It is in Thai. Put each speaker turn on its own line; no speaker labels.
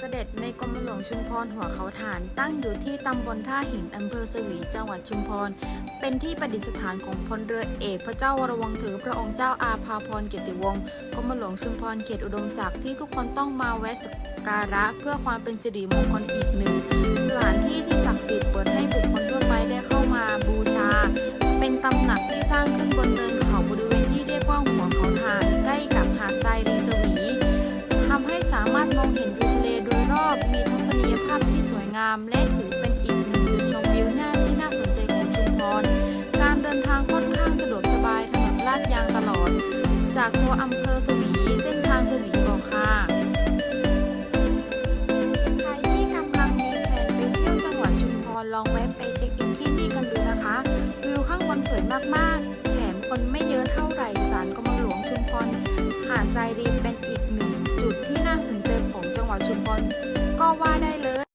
เสด็จในกรมหลวงชุมพรหัวเขาฐาน ตั้งอยู่ที่ตำบลท่าหินอำเภอสวีจังหวัดชุมพร เป็นที่ประดิษฐานของพลเรือเอกพระเจ้าวรวงศ์ถือพระองค์เจ้าอาภาพรเกียรติวงศ์กรมหลวงชุมพรเขตอุดมศักดิ์ที่ทุกคนต้องมาแวะสักการะเพื่อความเป็นสิริมงคลอีกหนึ่งสถานที่ที่ศักดิ์สิทธิ์เปิดให้บุคคลทั่วไปได้เข้ามาบูชา เป็นตำหนักที่สร้างขึ้นบนเนินเขาบริเวณที่เรียกว่าหัวเขาฐานใกล้กับหาดทรายรีสวีทำให้สามารถมองเห็นวิ งามและถือเป็นอีกหนึ่งจุดชมวิวหน้าที่น่าสนใจของชุมพร การเดินทางค่อนข้างสะดวกสบายถนนลาดยางตลอด จากตัวอำเภอสวีเส้นทางสวีบอค่ะใครที่กำลังมีแผนไปเที่ยวจังหวัดชุมพรลองแวะไปเช็คอินที่นี่กันดูนะคะ วิวข้างบนสวยมากๆแถมคนไม่เยอะเท่าไหร่ศาลกรมหลวงชุมพรหาดทรายรีเป็นอีกหนึ่งจุดที่น่าสนใจของจังหวัดชุมพรก็ว่าได้เลย